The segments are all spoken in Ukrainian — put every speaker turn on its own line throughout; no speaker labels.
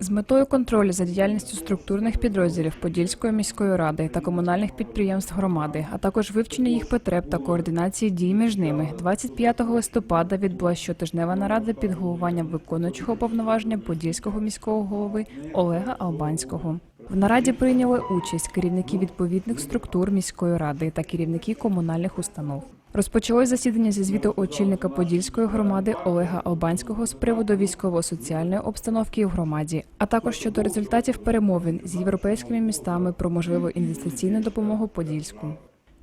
З метою контролю за діяльністю структурних підрозділів Подільської міської ради та комунальних підприємств громади, а також вивчення їх потреб та координації дій між ними, 25 листопада відбулася щотижнева нарада під головуванням виконуючого повноваження Подільського міського голови Олега Албанського. В нараді прийняли участь керівники відповідних структур міської ради та керівники комунальних установ. Розпочалось засідання зі звіту очільника Подільської громади Олега Албанського з приводу військово-соціальної обстановки в громаді, а також щодо результатів перемовин з європейськими містами про можливу інвестиційну допомогу Подільську.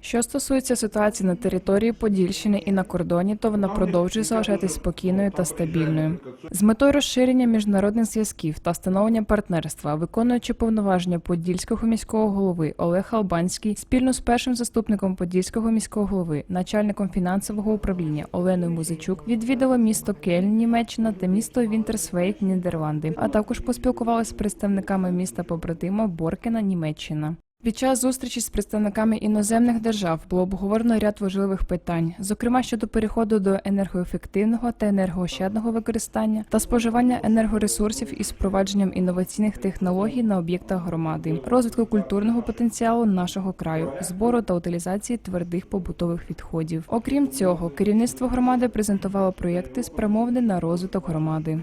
Що стосується ситуації на території Подільщини і на кордоні, то вона продовжує залишатись спокійною та стабільною. З метою розширення міжнародних зв'язків та встановлення партнерства, виконуючи повноваження Подільського міського голови Олег Албанський спільно з першим заступником Подільського міського голови, начальником фінансового управління Оленою Музичук, відвідала місто Кельн, Німеччина та місто Вінтерсвейк, Нідерланди, а також поспілкувалася з представниками міста побратима Боркена, Німеччина. Під час зустрічі з представниками іноземних держав було обговорено ряд важливих питань, зокрема щодо переходу до енергоефективного та енергоощадного використання та споживання енергоресурсів із впровадженням інноваційних технологій на об'єктах громади, розвитку культурного потенціалу нашого краю, збору та утилізації твердих побутових відходів. Окрім цього, керівництво громади презентувало проєкти, спрямовані на розвиток громади.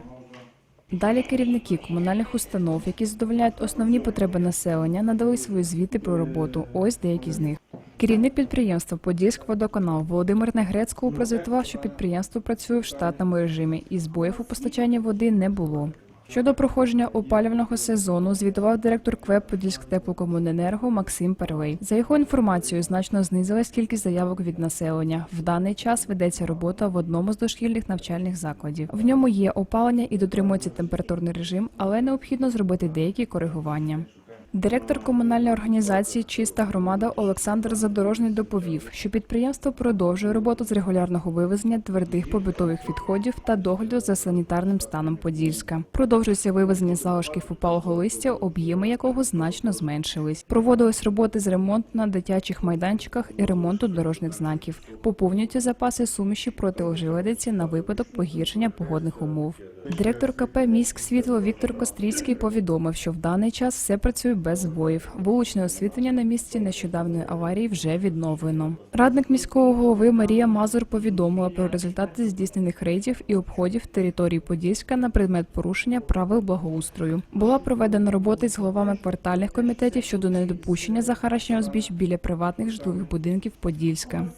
Далі керівники комунальних установ, які задовольняють основні потреби населення, надали свої звіти про роботу. Ось деякі з них. Керівник підприємства «Подільськводоканал» Володимир Негрецького прозвітував, що підприємство працює в штатному режимі і збоїв у постачанні води не було. Щодо проходження опалювального сезону, звітував директор КВЕП «Подільськтеплокомуненерго» Максим Перлей. За його інформацією, значно знизилась кількість заявок від населення. В даний час ведеться робота в одному з дошкільних навчальних закладів. В ньому є опалення і дотримується температурний режим, але необхідно зробити деякі коригування. Директор комунальної організації Чиста громада Олександр Задорожний доповів, що підприємство продовжує роботу з регулярного вивезення твердих побутових відходів та догляду за санітарним станом Подільська. Продовжується вивезення залишків упалого листя, об'єми якого значно зменшились. Проводились роботи з ремонту на дитячих майданчиках і ремонту дорожніх знаків. Поповнюються запаси суміші проти ожеледиці на випадок погіршення погодних умов. Директор КП Міськ світло Віктор Кострівський повідомив, що в даний час все працює без збоїв. Вуличне освітлення на місці нещодавної аварії вже відновлено. Радник міського голови Марія Мазур повідомила про результати здійснених рейдів і обходів території Подільська на предмет порушення правил благоустрою. Була проведена робота з головами квартальних комітетів щодо недопущення захаращення узбіч біля приватних житлових будинків Подільська.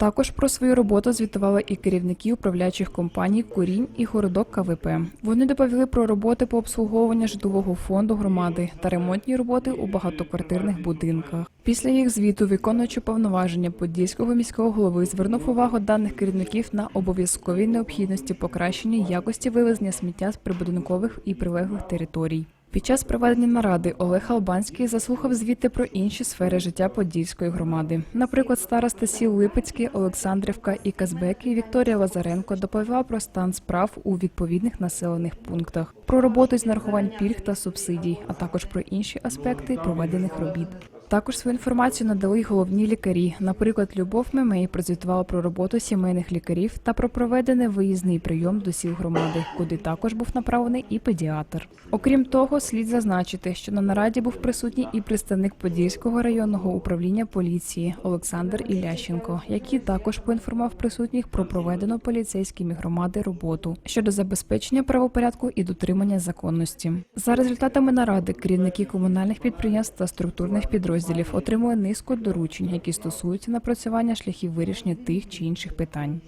Також про свою роботу звітували і керівники управляючих компаній Курінь і Городок КВП. Вони доповіли про роботи по обслуговуванню житлового фонду громади та ремонтні роботи у багатоквартирних будинках. Після їх звіту, виконуючи повноваження Подільського міського голови, звернув увагу даних керівників на обов'язковій необхідності покращення якості вивезення сміття з прибудинкових і прилеглих територій. Під час проведення наради Олег Албанський заслухав звіти про інші сфери життя Подільської громади. Наприклад, староста сіл Липецький, Олександрівка і Казбеки Вікторія Лазаренко доповіла про стан справ у відповідних населених пунктах, про роботу з нарахувань пільг та субсидій, а також про інші аспекти проведених робіт. Також свою інформацію надали головні лікарі. Наприклад, Любов Мемей прозвітувала про роботу сімейних лікарів та про проведений виїзний прийом до сіл громади, куди також був направлений і педіатр. Окрім того, слід зазначити, що на нараді був присутній і представник Подільського районного управління поліції Олександр Іллященко, який також поінформував присутніх про проведену поліцейськими громади роботу щодо забезпечення правопорядку і дотримання законності. За результатами наради керівники комунальних підприємств та структурних підрозділів отримали низку доручень, які стосуються напрацювання шляхів вирішення тих чи інших питань.